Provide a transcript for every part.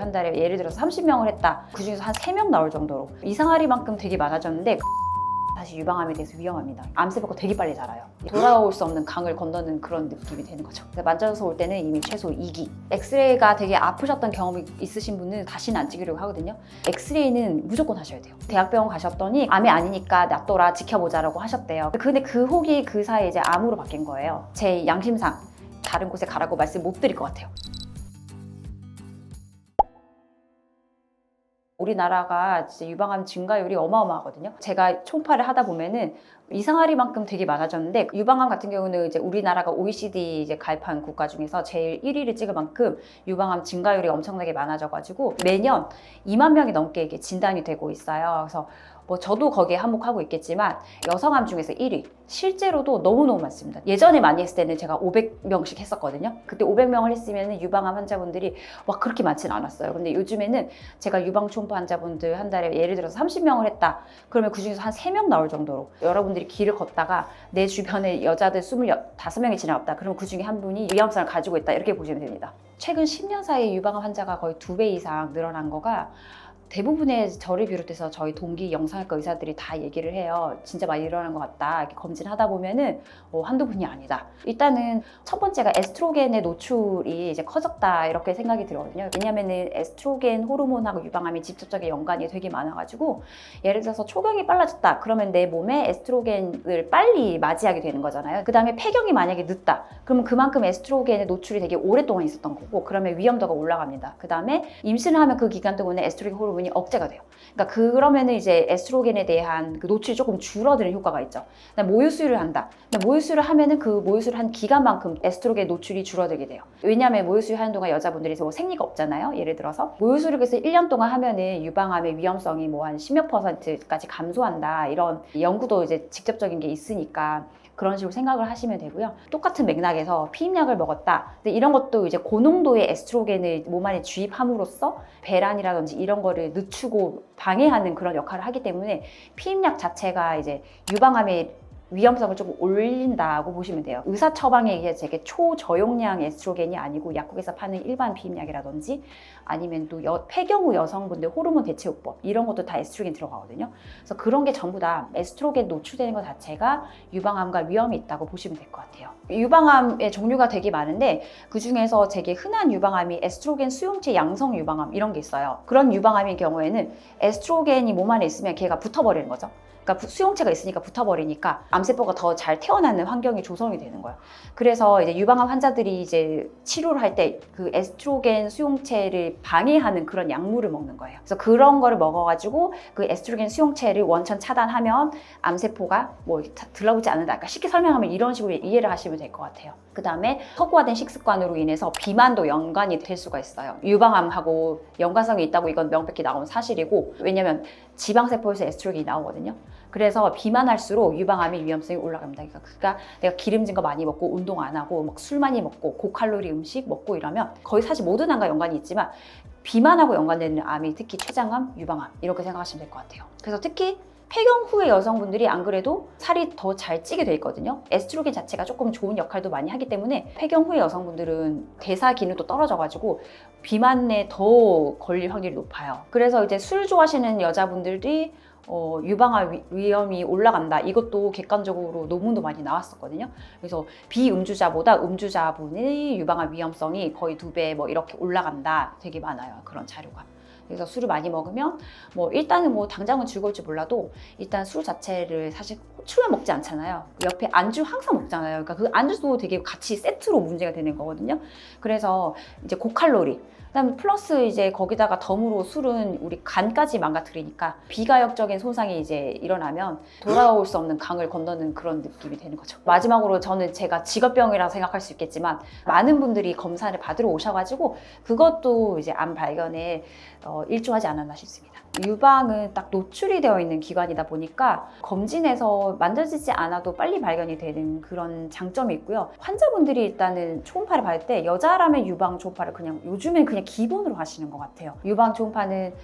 한 달에 예를 들어서 30명을 했다. 그 중에서 한 3명 나올 정도로 이상하리만큼 되게 많아졌는데 다시 유방암에 대해서 위험합니다. 암세포가 되게 빨리 자라요. 돌아올 수 없는 강을 건너는 그런 느낌이 되는 거죠. 만져서 올 때는 이미 최소 2기. 엑스레이가 되게 아프셨던 경험이 있으신 분은 다시는 안 찍으려고 하거든요. 엑스레이는 무조건 하셔야 돼요. 대학병원 가셨더니 암이 아니니까 놔둬라 지켜보자라고 하셨대요. 근데 그 혹이 그 사이에 이제 암으로 바뀐 거예요. 제 양심상 다른 곳에 가라고 말씀 못 드릴 것 같아요. 우리나라가 진짜 유방암 증가율이 어마어마하거든요. 제가 총파를 하다 보면은 이상하리만큼 되게 많아졌는데 유방암 같은 경우는 이제 우리나라가 OECD 이제 가입한 국가 중에서 제일 1위를 찍을 만큼 유방암 증가율이 엄청나게 많아져가지고 매년 2만 명이 넘게 이게 진단이 되고 있어요. 그래서 뭐 저도 거기에 한몫하고 있겠지만 여성암 중에서 1위. 실제로도 너무너무 많습니다. 예전에 많이 했을 때는 제가 500명씩 했었거든요. 그때 500명을 했으면 유방암 환자분들이 와 그렇게 많지는 않았어요. 근데 요즘에는 제가 유방 초음파 환자분들 한 달에 예를 들어서 30명을 했다. 그러면 그 중에서 한 3명 나올 정도로 여러분들이 길을 걷다가 내 주변에 여자들 25명이 지나갔다. 그러면 그 중에 한 분이 위험성을 가지고 있다. 이렇게 보시면 됩니다. 최근 10년 사이에 유방암 환자가 거의 두 배 이상 늘어난 거가 대부분의 저를 비롯해서 저희 동기 영상학과 의사들이 다 얘기를 해요. 진짜 많이 일어난 것 같다. 이렇게 검진하다 보면은 어, 한두 분이 아니다. 일단은 첫 번째가 에스트로겐의 노출이 이제 커졌다 이렇게 생각이 들거든요. 왜냐면은 에스트로겐 호르몬하고 유방암이 직접적인 연관이 되게 많아가지고 예를 들어서 초경이 빨라졌다. 그러면 내 몸에 에스트로겐을 빨리 맞이하게 되는 거잖아요. 그 다음에 폐경이 만약에 늦다. 그러면 그만큼 에스트로겐의 노출이 되게 오랫동안 있었던 거고 그러면 위험도가 올라갑니다. 그 다음에 임신을 하면 그 기간 동안에 에스트로겐 호르몬 호르몬이 억제가 돼요. 그러니까 그러면은 이제 에스트로겐에 대한 그 노출이 조금 줄어드는 효과가 있죠. 모유수유를 한다. 근데 모유수유를 하면은 그 모유수유를 한 기간만큼 에스트로겐 노출이 줄어들게 돼요. 왜냐하면 모유수유 하는 동안 여자분들이 뭐 생리가 없잖아요. 예를 들어서 모유수유를 해서 1년 동안 하면은 유방암의 위험성이 뭐 한 10몇 퍼센트까지 감소한다. 이런 연구도 이제 직접적인 게 있으니까 그런 식으로 생각을 하시면 되고요. 똑같은 맥락에서 피임약을 먹었다. 이런 것도 이제 고농도의 에스트로겐을 몸 안에 주입함으로써 배란이라든지 이런 거를 늦추고 방해하는 그런 역할을 하기 때문에 피임약 자체가 이제 유방암의 위험성을 조금 올린다고 보시면 돼요. 의사 처방에 의해 되게 초저용량 에스트로겐이 아니고 약국에서 파는 일반 비임약이라든지 아니면 또 여, 폐경후 여성분들 호르몬 대체요법 이런 것도 다 에스트로겐 들어가거든요. 그래서 그런 게 전부 다 에스트로겐 노출되는 것 자체가 유방암과 위험이 있다고 보시면 될 것 같아요. 유방암의 종류가 되게 많은데 그 중에서 되게 흔한 유방암이 에스트로겐 수용체 양성 유방암 이런 게 있어요. 그런 유방암의 경우에는 에스트로겐이 몸 안에 있으면 걔가 붙어버리는 거죠. 그러니까 수용체가 있으니까 붙어버리니까 암세포가 더 잘 태어나는 환경이 조성이 되는 거예요. 그래서 이제 유방암 환자들이 이제 치료를 할 때 그 에스트로겐 수용체를 방해하는 그런 약물을 먹는 거예요. 그래서 그런 거를 먹어가지고 그 에스트로겐 수용체를 원천 차단하면 암세포가 뭐 들러붙지 않는다. 그러니까 쉽게 설명하면 이런 식으로 이해를 하시면 될 것 같아요. 그 다음에 허구화된 식습관으로 인해서 비만도 연관이 될 수가 있어요. 유방암하고 연관성이 있다고 이건 명백히 나온 사실이고 왜냐면 지방세포에서 에스트로겐이 나오거든요. 그래서 비만할수록 유방암의 위험성이 올라갑니다. 그러니까, 내가 기름진 거 많이 먹고 운동 안 하고 막 술 많이 먹고 고칼로리 음식 먹고 이러면 거의 사실 모든 암과 연관이 있지만 비만하고 연관되는 암이 특히 췌장암, 유방암 이렇게 생각하시면 될 것 같아요. 그래서 특히 폐경 후의 여성분들이 안 그래도 살이 더 잘 찌게 돼 있거든요. 에스트로겐 자체가 조금 좋은 역할도 많이 하기 때문에 폐경 후의 여성분들은 대사 기능도 떨어져가지고 비만에 더 걸릴 확률이 높아요. 그래서 이제 술 좋아하시는 여자분들이 어, 유방암 위- 위험이 올라간다. 이것도 객관적으로 논문도 많이 나왔었거든요. 그래서 비음주자보다 음주자분의 유방암 위험성이 거의 두 배 뭐 이렇게 올라간다. 되게 많아요. 그런 자료가. 그래서 술을 많이 먹으면 뭐 일단은 뭐 당장은 즐거울지 몰라도 일단 술 자체를 사실 술만 먹지 않잖아요. 옆에 안주 항상 먹잖아요. 그러니까 그 안주도 되게 같이 세트로 문제가 되는 거거든요. 그래서 이제 고칼로리 그다음에 플러스 이제 거기다가 덤으로 술은 우리 간까지 망가뜨리니까 비가역적인 손상이 이제 일어나면 돌아올 수 없는 강을 건너는 그런 느낌이 되는 거죠. 마지막으로 저는 제가 직업병이라 생각할 수 있겠지만 많은 분들이 검사를 받으러 오셔가지고 그것도 이제 암 발견에 어, 일조하지 않았나 싶습니다. 유방은 딱 노출이 되어 있는 기관이다 보니까 검진에서 만들어지지 않아도 빨리 발견이 되는 그런 장점이 있고요. 환자분들이 일단은 초음파를 받을 때 여자라면 유방 초음파를 그냥 요즘엔 그냥 기본으로 하시는 것 같아요. 유방 초음파는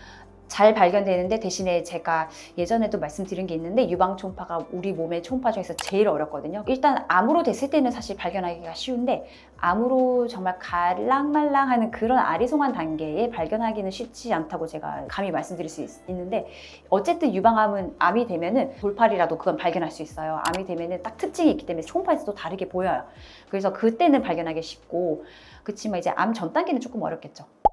잘 발견되는데 대신에 제가 예전에도 말씀드린 게 있는데 유방 초음파가 우리 몸의 초음파 중에서 제일 어렵거든요. 일단 암으로 됐을 때는 사실 발견하기가 쉬운데 암으로 정말 갈랑말랑하는 그런 아리송한 단계에 발견하기는 쉽지 않다고 제가 감히 말씀드릴 수 있, 는데 어쨌든 유방암은 암이 되면은 돌팔이라도 그건 발견할 수 있어요. 암이 되면은 딱 특징이 있기 때문에 초음파에서도 다르게 보여요. 그래서 그때는 발견하기 쉽고 그렇지만 이제 암 전 단계는 조금 어렵겠죠.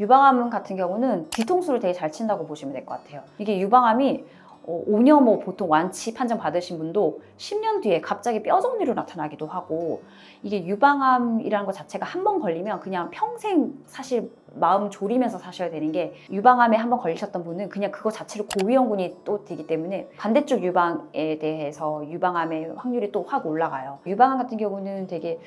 유방암 같은 경우는 뒤통수를 되게 잘 친다고 보시면 될 것 같아요. 이게 유방암이 어, 5년 뭐 보통 완치 판정 받으신 분도 10년 뒤에 갑자기 뼈 정리로 나타나기도 하고 이게 유방암이라는 것 자체가 한 번 걸리면 그냥 평생 사실 마음 졸이면서 사셔야 되는 게 유방암에 한 번 걸리셨던 분은 그냥 그거 자체로 고위험군이 또 되기 때문에 반대쪽 유방에 대해서 유방암의 확률이 또 확 올라가요. 유방암 같은 경우는 되게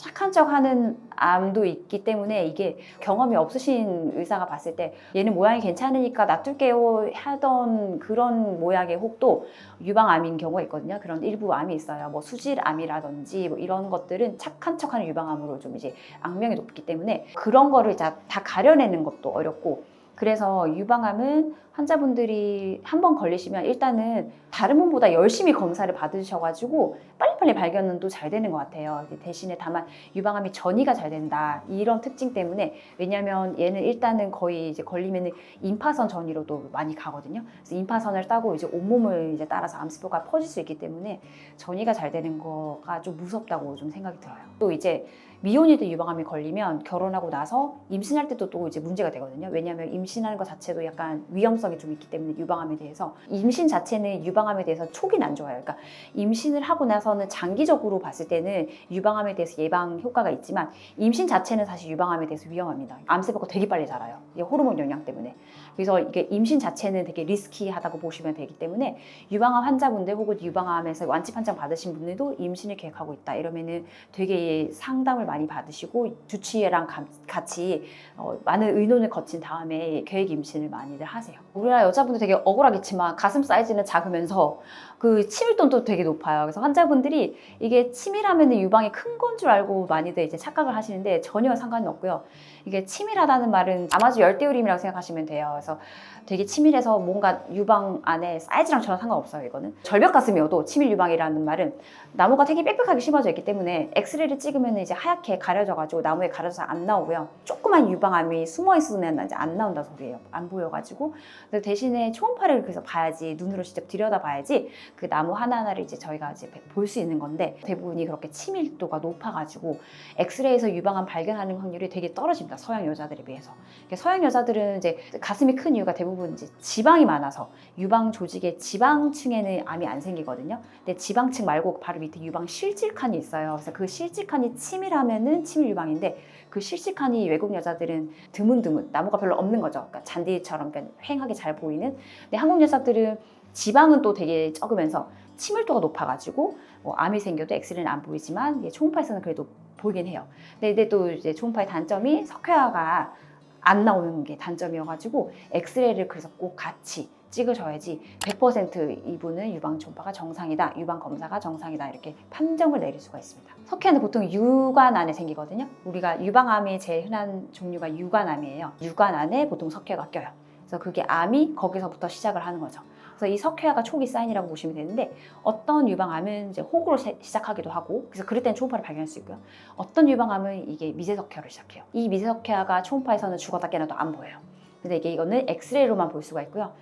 착한 척 하는 암도 있기 때문에 이게 경험이 없으신 의사가 봤을 때 얘는 모양이 괜찮으니까 놔둘게요 하던 그런 모양의 혹도 유방암인 경우가 있거든요. 그런 일부 암이 있어요. 뭐 수질암이라든지 뭐 이런 것들은 착한 척 하는 유방암으로 좀 이제 악명이 높기 때문에 그런 거를 다 가려내는 것도 어렵고 그래서 유방암은 환자분들이 한 번 걸리시면 일단은 다른 분보다 열심히 검사를 받으셔가지고 빨리빨리 발견은 또 잘 되는 것 같아요. 대신에 다만 유방암이 전이가 잘 된다 이런 특징 때문에 왜냐하면 얘는 일단은 거의 이제 걸리면은 임파선 전이로도 많이 가거든요. 그래서 임파선을 따고 이제 온몸을 이제 따라서 암세포가 퍼질 수 있기 때문에 전이가 잘 되는 거가 좀 무섭다고 좀 생각이 들어요. 또 이제 미혼이도 유방암이 걸리면 결혼하고 나서 임신할 때도 또 이제 문제가 되거든요. 왜냐하면 임신하는 것 자체도 약간 위험성이 좀 있기 때문에 유방암에 대해서 임신 자체는 유방암에 대해서 초기는 안 좋아요. 그러니까 임신을 하고 나서는 장기적으로 봤을 때는 유방암에 대해서 예방 효과가 있지만 임신 자체는 사실 유방암에 대해서 위험합니다. 암세포가 되게 빨리 자라요. 이게 호르몬 영향 때문에. 그래서 이게 임신 자체는 되게 리스키하다고 보시면 되기 때문에 유방암 환자분들 혹은 유방암에서 완치 판정 받으신 분들도 임신을 계획하고 있다 이러면은 되게 상담을 많이 받으시고 주치의랑 가- 같이 어, 많은 의논을 거친 다음에 계획 임신을 많이들 하세요. 우리나라 여자분들 되게 억울하겠지만 가슴 사이즈는 작으면서 그 치밀도도 되게 높아요. 그래서 환자분들이 이게 치밀하면 유방이 큰 건 줄 알고 많이들 이제 착각을 하시는데 전혀 상관이 없고요. 이게 치밀하다는 말은 아마도 열대우림이라고 생각하시면 돼요. 그래서 co 되게 치밀해서 뭔가 유방 안에 사이즈랑 전혀 상관없어요. 이거는 절벽 가슴이어도 치밀 유방이라는 말은 나무가 되게 빽빽하게 심어져 있기 때문에 엑스레이를 찍으면 이제 하얗게 가려져가지고 나무에 가려져서 안 나오고요. 조그만 유방암이 숨어 있으면 이제 안 나온다 소리예요. 안 보여가지고 근데 대신에 초음파를 그래서 봐야지 눈으로 직접 들여다봐야지 그 나무 하나하나를 이제 저희가 이제 볼 수 있는 건데 대부분이 그렇게 치밀도가 높아가지고 엑스레이에서 유방암 발견하는 확률이 되게 떨어집니다. 서양 여자들에 비해서. 그러니까 서양 여자들은 이제 가슴이 큰 이유가 대부분 이제 지방이 많아서 유방 조직의 지방층에는 암이 안 생기거든요. 근데 지방층 말고 바로 밑에 유방 실직칸이 있어요. 그래서 그 실직칸이 치밀하면은 치밀 유방인데 그 실직칸이 외국 여자들은 드문드문 나무가 별로 없는 거죠. 그러니까 잔디처럼 그러니까 휑하게 잘 보이는. 근데 한국 여자들은 지방은 또 되게 적으면서 치밀도가 높아가지고 뭐 암이 생겨도 엑스레이는 안 보이지만 초음파에서는 그래도 보이긴 해요. 근데 또 이제 초음파의 단점이 석회화가 안 나오는 게 단점이어가지고 엑스레이를 그래서 꼭 같이 찍으셔야지 100% 이분은 유방 초음파가 정상이다, 유방 검사가 정상이다 이렇게 판정을 내릴 수가 있습니다. 석회는 보통 유관 안에 생기거든요. 우리가 유방암의 제일 흔한 종류가 유관암이에요. 유관 안에 보통 석회가 껴요. 그래서 그게 암이 거기서부터 시작을 하는 거죠. 그래서 이 석회화가 초기 사인이라고 보시면 되는데 어떤 유방암은 이제 혹으로 시- 시작하기도 하고 그래서 그럴 땐 초음파를 발견할 수 있고요. 어떤 유방암은 이게 미세석회로 시작해요. 이 미세석회화가 초음파에서는 죽었다 깨나도 안 보여요. 근데 이게 이거는 엑스레이로만 볼 수가 있고요.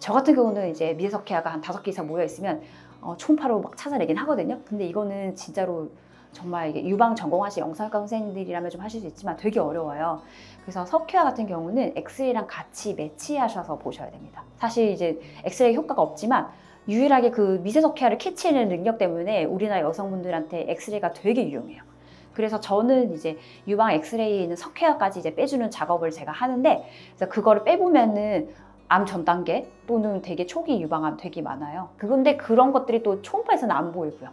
저 같은 경우는 이제 미세석회화가 한 다섯 개 이상 모여 있으면 어, 초음파로 막 찾아내긴 하거든요. 근데 이거는 진짜로 정말 이게 유방 전공하신 영상과 선생님들이라면 좀 하실 수 있지만 되게 어려워요. 그래서 석회화 같은 경우는 엑스레이랑 같이 매치하셔서 보셔야 됩니다. 사실 이제 엑스레이 효과가 없지만 유일하게 그 미세 석회화를 캐치해내는 능력 때문에 우리나라 여성분들한테 엑스레이가 되게 유용해요. 그래서 저는 이제 유방 엑스레이에 있는 석회화까지 이제 빼주는 작업을 제가 하는데 그래서 그거를 빼보면은 암 전 단계 또는 되게 초기 유방암 되게 많아요. 그런데 그런 것들이 또 초음파에서는 안 보이고요.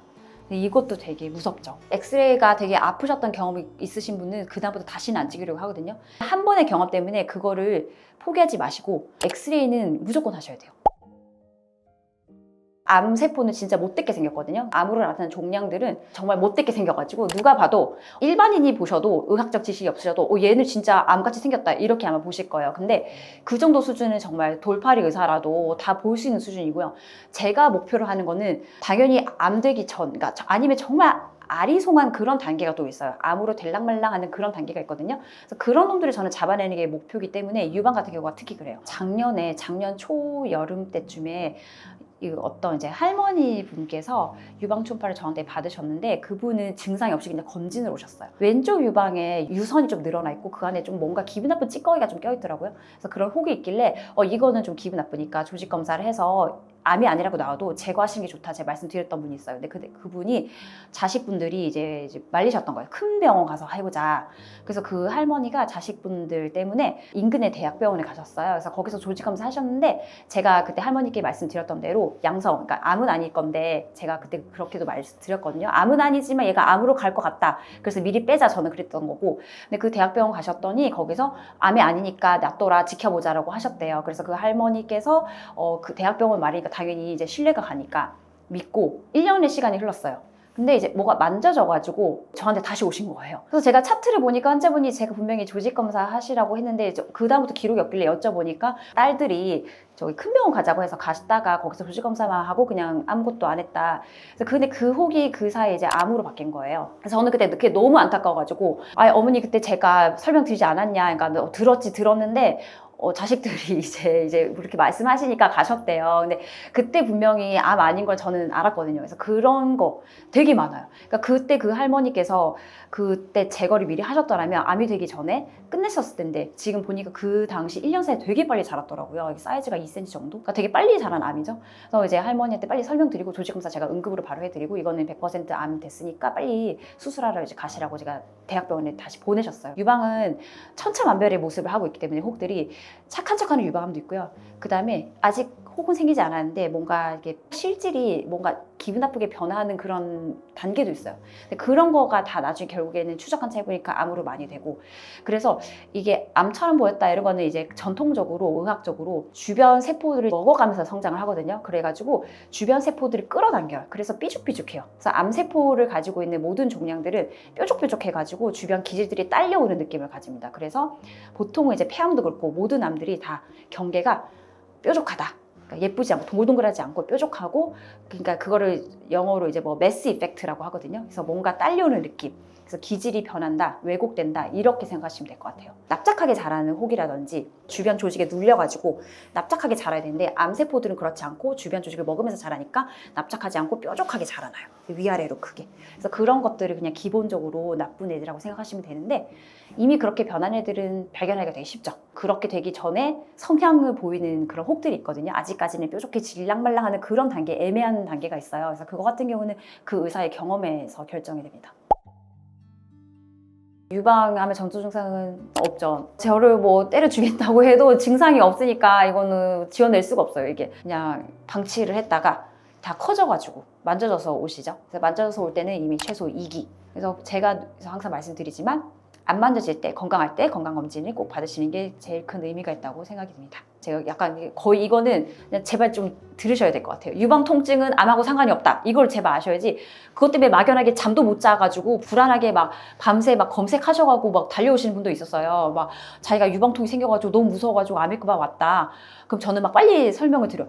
이것도 되게 무섭죠. 엑스레이가 되게 아프셨던 경험이 있으신 분은 그다음부터 다시는 안 찍으려고 하거든요. 한 번의 경험 때문에 그거를 포기하지 마시고 엑스레이는 무조건 하셔야 돼요. 암세포는 진짜 못되게 생겼거든요. 암으로 나타나는 종양들은 정말 못되게 생겨가지고 누가 봐도 일반인이 보셔도 의학적 지식이 없으셔도 어, 얘는 진짜 암같이 생겼다 이렇게 아마 보실 거예요. 근데 그 정도 수준은 정말 돌팔이 의사라도 다 볼 수 있는 수준이고요. 제가 목표로 하는 거는 당연히 암 되기 전, 그러니까 저- 아니면 정말 아리송한 그런 단계가 또 있어요. 암으로 될랑말랑하는 그런 단계가 있거든요. 그래서 그런 놈들을 저는 잡아내는 게 목표이기 때문에 유방 같은 경우가 특히 그래요. 작년에 작년 초 여름 때쯤에 이 어떤 이제 할머니 분께서 유방 초음파를 저한테 받으셨는데 그분은 증상이 없이 그냥 검진을 오셨어요. 왼쪽 유방에 유선이 좀 늘어나 있고 그 안에 좀 뭔가 기분 나쁜 찌꺼기가 좀 껴있더라고요. 그래서 그런 혹이 있길래 어 이거는 좀 기분 나쁘니까 조직 검사를 해서 암이 아니라고 나와도 제거하시는 게 좋다 제가 말씀드렸던 분이 있어요. 근데 그, 그분이 자식분들이 이제, 이제 말리셨던 거예요. 큰 병원 가서 해보자. 그래서 그 할머니가 자식분들 때문에 인근의 대학병원에 가셨어요. 그래서 거기서 조직 검사 하셨는데 제가 그때 할머니께 말씀드렸던 대로 양성, 그러니까 암은 아닐 건데 제가 그때 그렇게도 말씀드렸거든요. 암은 아니지만 얘가 암으로 갈 것 같다. 그래서 미리 빼자 저는 그랬던 거고. 근데 그 대학병원 가셨더니 거기서 암이 아니니까 놔둬라 지켜보자라고 하셨대요. 그래서 그 할머니께서 어, 그 대학병원 말이니까 당연히 이제 신뢰가 가니까 믿고 1년의 시간이 흘렀어요. 근데 이제 뭐가 만져져가지고 저한테 다시 오신 거예요. 그래서 제가 차트를 보니까 환자분이 제가 분명히 조직 검사 하시라고 했는데 그 다음부터 기록이 없길래 여쭤보니까 딸들이 저기 큰 병원 가자고 해서 가시다가 거기서 조직 검사만 하고 그냥 아무것도 안 했다. 그래서 근데 그 혹이 그 사이에 이제 암으로 바뀐 거예요. 그래서 저는 그때 그게 너무 안타까워가지고 아 어머니 그때 제가 설명드리지 않았냐. 그러니까 너 들었지 들었는데 어, 자식들이 이제 이제 그렇게 말씀하시니까 가셨대요. 근데 그때 분명히 암 아닌 걸 저는 알았거든요. 그래서 그런 거 되게 많아요. 그러니까 그때 그 할머니께서 그때 제거를 미리 하셨더라면 암이 되기 전에 끝냈었을 텐데 지금 보니까 그 당시 1년 사이에 되게 빨리 자랐더라고요. 사이즈가 2cm 정도? 그러니까 되게 빨리 자란 암이죠. 그래서 이제 할머니한테 빨리 설명드리고 조직검사 제가 응급으로 바로 해드리고 이거는 100%암 됐으니까 빨리 수술하러 이제 가시라고 제가 대학병원에 다시 보내셨어요. 유방은 천차만별의 모습을 하고 있기 때문에 혹들이 착한 척하는 유방암도 있고요. 그 다음에 아직 혹은 생기지 않았는데 뭔가 이게 실질이 뭔가 기분 나쁘게 변화하는 그런 단계도 있어요. 근데 그런 거가 다 나중에 결국에는 추적 관찰 해보니까 암으로 많이 되고 그래서 이게 암처럼 보였다 이런 거는 이제 전통적으로 의학적으로 주변 세포들을 먹어가면서 성장을 하거든요. 그래가지고 주변 세포들을 끌어당겨요. 그래서 삐죽삐죽해요. 그래서 암 세포를 가지고 있는 모든 종양들은 뾰족뾰족해가지고 주변 기질들이 딸려오는 느낌을 가집니다. 그래서 보통은 이제 폐암도 그렇고 모든 암들이 다 경계가 뾰족하다. 그러니까 예쁘지 않고 동글동글하지 않고 뾰족하고 그러니까 그거를 영어로 이제 뭐 메스 이펙트라고 하거든요. 그래서 뭔가 딸려오는 느낌. 그래서 기질이 변한다, 왜곡된다 이렇게 생각하시면 될 것 같아요. 납작하게 자라는 혹이라든지 주변 조직에 눌려가지고 납작하게 자라야 되는데 암세포들은 그렇지 않고 주변 조직을 먹으면서 자라니까 납작하지 않고 뾰족하게 자라나요. 위아래로 크게. 그래서 그런 것들을 그냥 기본적으로 나쁜 애들이라고 생각하시면 되는데 이미 그렇게 변한 애들은 발견하기가 되게 쉽죠. 그렇게 되기 전에 성향을 보이는 그런 혹들이 있거든요. 아직까지는 뾰족해 질랑말랑하는 그런 단계, 애매한 단계가 있어요. 그래서 그거 같은 경우는 그 의사의 경험에서 결정이 됩니다. 유방암의 전조 증상은 없죠. 저를 뭐 때려 죽인다고 해도 증상이 없으니까 이거는 지어낼 수가 없어요. 이게 그냥 방치를 했다가 다 커져가지고 만져져서 오시죠. 그래서 만져져서 올 때는 이미 최소 2기. 그래서 제가 항상 말씀드리지만 안 만져질 때 건강할 때 건강검진을 꼭 받으시는 게 제일 큰 의미가 있다고 생각이 듭니다. 제가 약간 거의 이거는 제발 좀 들으셔야 될 것 같아요. 유방 통증은 암하고 상관이 없다. 이걸 제발 아셔야지. 그것 때문에 막연하게 잠도 못 자가지고 불안하게 막 밤새 막 검색하셔가고 막 달려오시는 분도 있었어요. 막 자기가 유방통이 생겨가지고 너무 무서워가지고 암일까봐 왔다. 그럼 저는 막 빨리 설명을 드려.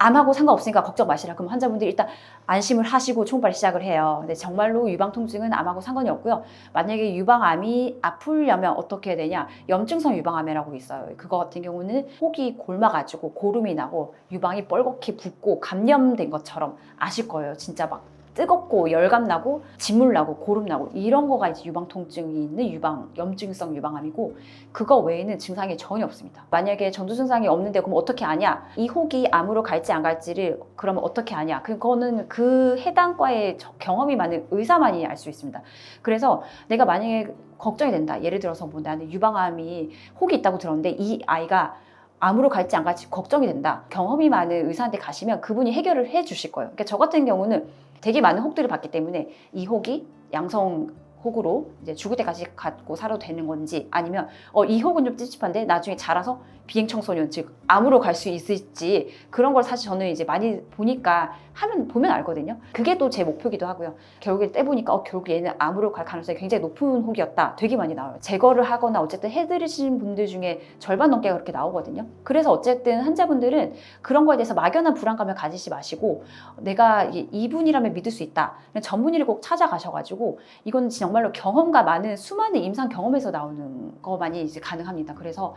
암하고 상관없으니까 걱정 마시라. 그럼 환자분들이 일단 안심을 하시고 총발 시작을 해요. 근데 정말로 유방 통증은 암하고 상관이 없고요. 만약에 유방암이 아프려면 어떻게 해야 되냐? 염증성 유방암이라고 있어요. 그거 같은 경우는 혹이 골마가지고 고름이 나고 유방이 뻘겋게 붓고 감염된 것처럼 아실 거예요. 진짜 막 뜨겁고 열감 나고 진물 나고 고름 나고 이런 거가 이제 유방 통증이 있는 유방 염증성 유방암이고 그거 외에는 증상이 전혀 없습니다. 만약에 전조 증상이 없는데 그럼 어떻게 아냐? 이 혹이 암으로 갈지 안 갈지를 그러면 어떻게 아냐? 그거는 그 해당 과의 저- 경험이 많은 의사만이 알 수 있습니다. 그래서 내가 만약에 걱정이 된다. 예를 들어서 뭐 나는 유방암이 혹이 있다고 들었는데 이 아이가 암으로 갈지 안 갈지 걱정이 된다. 경험이 많은 의사한테 가시면 그분이 해결을 해 주실 거예요. 그러니까 저 같은 경우는 되게 많은 혹들을 봤기 때문에 이 혹이 양성 혹으로 이제 죽을 때까지 갖고 살아도 되는 건지 아니면 어, 이 혹은 좀 찝찝한데 나중에 자라서 비행 청소년 즉 암으로 갈 수 있을지 그런 걸 사실 저는 이제 많이 보니까 하면 보면 알거든요. 그게 또 제 목표기도 하고요. 결국에 떼보니까 어, 결국 얘는 암으로 갈 가능성이 굉장히 높은 혹이었다. 되게 많이 나와요. 제거를 하거나 어쨌든 해드리신 분들 중에 절반 넘게 그렇게 나오거든요. 그래서 어쨌든 환자분들은 그런 거에 대해서 막연한 불안감을 가지지 마시고 내가 이분이라면 믿을 수 있다. 전문의를 꼭 찾아가셔가지고 이건 정말로 경험과 많은 수많은 임상 경험에서 나오는 거만이 이제 가능합니다. 그래서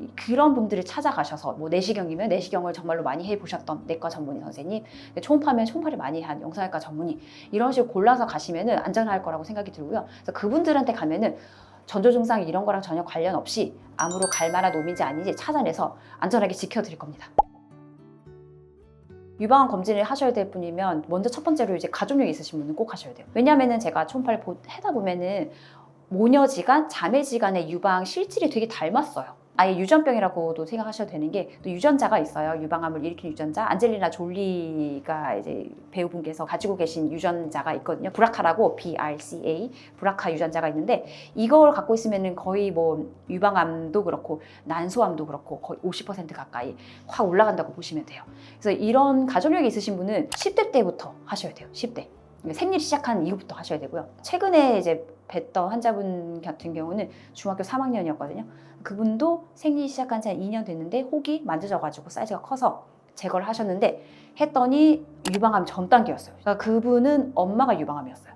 이- 그런 분들을 찾아가셔서 뭐 내시경이면 내시경을 정말로 많이 해보셨던 내과 전문의 선생님, 초음파 면 초음파를 많이 한 영상외과 전문의 이런 식으로 골라서 가시면은 안전할 거라고 생각이 들고요. 그래서 그분들한테 가면은 전조 증상 이런 거랑 전혀 관련 없이 암으로 갈 만한 놈인지 아닌지 찾아내서 안전하게 지켜드릴 겁니다. 유방암 검진을 하셔야 될 분이면 먼저 첫 번째로 이제 가족력이 있으신 분은 꼭 하셔야 돼요. 왜냐면은 제가 초음파를 보- 하다 보면은 모녀지간, 자매지간의 유방 실질이 되게 닮았어요. 아예 유전병이라고도 생각하셔도 되는 게 또 유전자가 있어요. 유방암을 일으킨 유전자. 안젤리나 졸리가 이제 배우분께서 가지고 계신 유전자가 있거든요. 브라카라고 BRCA 브라카 유전자가 있는데 이걸 갖고 있으면은 거의 뭐 유방암도 그렇고 난소암도 그렇고 거의 50% 가까이 확 올라간다고 보시면 돼요. 그래서 이런 가족력이 있으신 분은 10대 때부터 하셔야 돼요. 10대. 생리 시작한 이후부터 하셔야 되고요. 최근에 이제 뵀던 환자분 같은 경우는 중학교 3학년이었거든요. 그분도 생리 시작한 지 한 2년 됐는데 혹이 만져져가지고 사이즈가 커서 제거를 하셨는데 했더니 유방암 전 단계였어요. 그러니까 그분은 엄마가 유방암이었어요.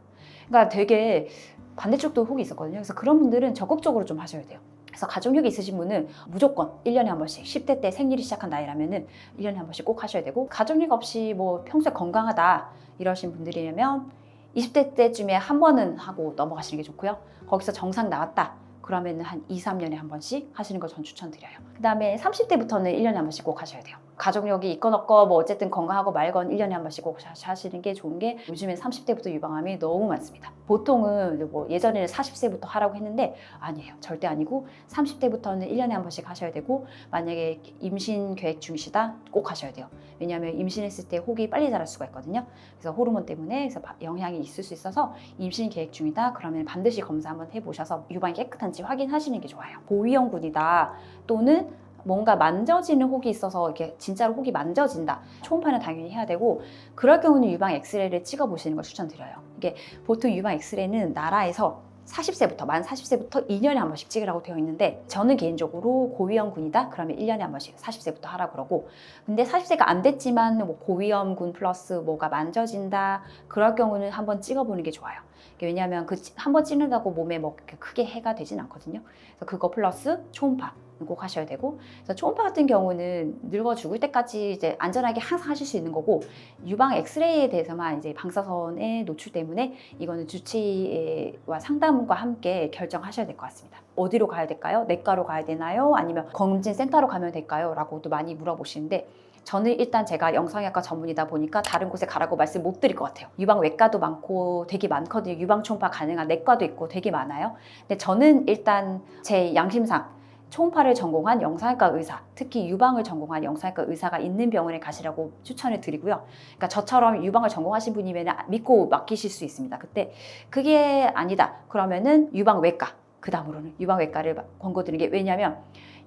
그러니까 되게 반대쪽도 혹이 있었거든요. 그래서 그런 분들은 적극적으로 좀 하셔야 돼요. 그래서 가족력이 있으신 분은 무조건 1년에 한 번씩 10대 때 생리를 시작한 나이라면은 1년에 한 번씩 꼭 하셔야 되고 가족력 없이 뭐 평소에 건강하다 이러신 분들이라면 20대 때쯤에 한 번은 하고 넘어가시는 게 좋고요. 거기서 정상 나왔다. 그러면 한 2, 3년에 한 번씩 하시는 걸 전 추천드려요. 그 다음에 30대부터는 1년에 한 번씩 꼭 하셔야 돼요. 가족력이 있건 없건 뭐 어쨌든 건강하고 말건 1년에 한 번씩 꼭 하시는 게 좋은 게 요즘엔 30대부터 유방암이 너무 많습니다. 보통은 뭐 예전에는 40세부터 하라고 했는데 아니에요. 절대 아니고 30대부터는 1년에 한 번씩 하셔야 되고 만약에 임신 계획 중이시다 꼭 하셔야 돼요. 왜냐하면 임신했을 때 혹이 빨리 자랄 수가 있거든요. 그래서 호르몬 때문에 그래서 바- 영향이 있을 수 있어서 임신 계획 중이다 그러면 반드시 검사 한번 해보셔서 유방이 깨끗한지 확인하시는 게 좋아요. 고위험군이다 또는 뭔가 만져지는 혹이 있어서 이렇게 진짜로 혹이 만져진다. 초음파는 당연히 해야 되고 그럴 경우는 유방 엑스레이를 찍어 보시는 걸 추천드려요. 이게 보통 유방 엑스레이는 나라에서 40세부터 만 40세부터 2년에 한 번씩 찍으라고 되어 있는데 저는 개인적으로 고위험군이다 그러면 1년에 한 번씩 40세부터 하라 그러고 근데 40세가 안 됐지만 뭐 고위험군 플러스 뭐가 만져진다 그럴 경우는 한번 찍어보는 게 좋아요. 왜냐하면 그 한 번 찍는다고 몸에 뭐 크게 해가 되진 않거든요. 그래서 그거 플러스 초음파 꼭 하셔야 되고 그래서 초음파 같은 경우는 늙어 죽을 때까지 이제 안전하게 항상 하실 수 있는 거고 유방 엑스레이에 대해서만 이제 방사선의 노출 때문에 이거는 주치의와 상담과 함께 결정하셔야 될 것 같습니다. 어디로 가야 될까요? 내과로 가야 되나요? 아니면 검진센터로 가면 될까요? 라고도 많이 물어보시는데 저는 일단 제가 영상의학과 전문이다 보니까 다른 곳에 가라고 말씀 못 드릴 것 같아요. 유방 외과도 많고 되게 많거든요. 유방 초음파 가능한 내과도 있고 되게 많아요. 근데 저는 일단 제 양심상 초음파를 전공한 영상외과 의사, 특히 유방을 전공한 영상외과 의사가 있는 병원에 가시라고 추천을 드리고요. 그러니까 저처럼 유방을 전공하신 분이면 믿고 맡기실 수 있습니다. 그때 그게 아니다. 그러면은 유방외과, 그 다음으로는 유방외과를 권고드리는 게 왜냐하면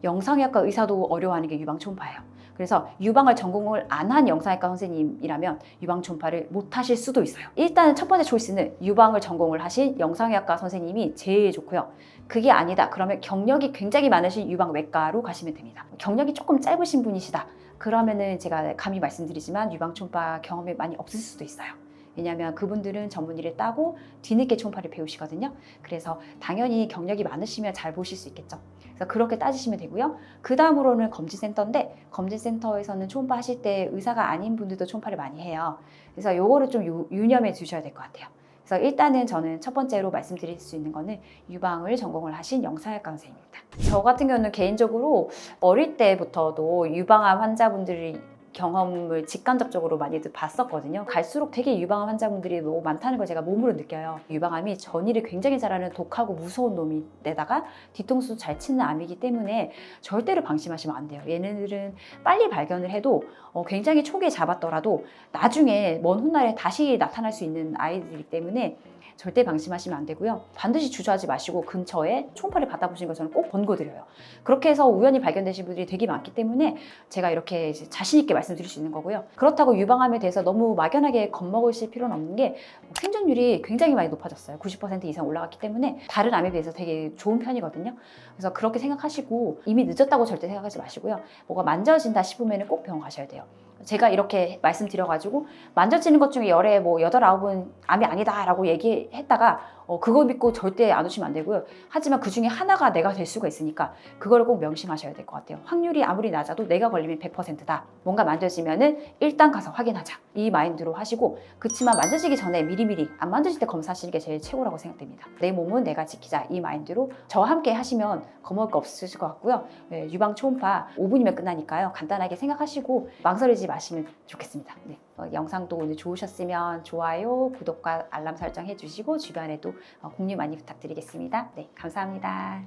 영상외과 의사도 어려워하는 게 유방 초음파예요. 그래서 유방을 전공을 안 한 영상외과 선생님이라면 유방 초음파를 못 하실 수도 있어요. 일단 첫 번째 초이스는 유방을 전공을 하신 영상외과 선생님이 제일 좋고요. 그게 아니다. 그러면 경력이 굉장히 많으신 유방외과로 가시면 됩니다. 경력이 조금 짧으신 분이시다. 그러면은 제가 감히 말씀드리지만 유방 초음파 경험이 많이 없을 수도 있어요. 왜냐하면 그분들은 전문의를 따고 뒤늦게 초음파를 배우시거든요. 그래서 당연히 경력이 많으시면 잘 보실 수 있겠죠. 그래서 그렇게 따지시면 되고요. 그 다음으로는 검진센터인데 검진센터에서는 초음파 하실 때 의사가 아닌 분들도 초음파를 많이 해요. 그래서 요거를 좀 유, 유념해 두셔야 될 것 같아요. 그래서 일단은 저는 첫 번째로 말씀드릴 수 있는 거는 유방을 전공을 하신 영상외과 선생님입니다. 저 같은 경우는 개인적으로 어릴 때부터도 유방암 환자분들이 경험을 직간접적으로 많이들 봤었거든요. 갈수록 되게 유방암 환자분들이 너무 많다는 걸 제가 몸으로 느껴요. 유방암이 전이를 굉장히 잘하는 독하고 무서운 놈인데다가 뒤통수 잘 치는 암이기 때문에 절대로 방심하시면 안 돼요. 얘네들은 빨리 발견을 해도 어, 굉장히 초기에 잡았더라도 나중에 먼 훗날에 다시 나타날 수 있는 아이들이기 때문에 절대 방심하시면 안 되고요. 반드시 주저하지 마시고 근처에 초음파를 받아보시는 걸 저는 꼭 권고드려요. 그렇게 해서 우연히 발견되신 분들이 되게 많기 때문에 제가 이렇게 자신 있게 말씀드릴 수 있는 거고요. 그렇다고 유방암에 대해서 너무 막연하게 겁먹으실 필요는 없는 게 생존율이 굉장히 많이 높아졌어요. 90% 이상 올라갔기 때문에 다른 암에 비해서 되게 좋은 편이거든요. 그래서 그렇게 생각하시고 이미 늦었다고 절대 생각하지 마시고요. 뭐가 만져진다 싶으면 꼭 병원 가셔야 돼요. 제가 이렇게 말씀드려가지고 만져지는 것 중에 열에 뭐 여덟 아홉은 암이 아니다라고 얘기했다가 어, 그거 믿고 절대 안 오시면 안 되고요. 하지만 그 중에 하나가 내가 될 수가 있으니까 그거를 꼭 명심하셔야 될 것 같아요. 확률이 아무리 낮아도 내가 걸리면 100%다. 뭔가 만져지면은 일단 가서 확인하자. 이 마인드로 하시고 그치만 만져지기 전에 미리미리 안 만져질 때 검사하시는 게 제일 최고라고 생각됩니다. 내 몸은 내가 지키자. 이 마인드로 저와 함께 하시면 겁먹을 거 없으실 것 같고요. 네, 유방 초음파 5분이면 끝나니까요. 간단하게 생각하시고 망설이지 마시면 좋겠습니다. 네. 어, 영상도 오늘 좋으셨으면 좋아요, 구독과 알람 설정 해주시고 주변에도 어, 공유 많이 부탁드리겠습니다. 네, 감사합니다.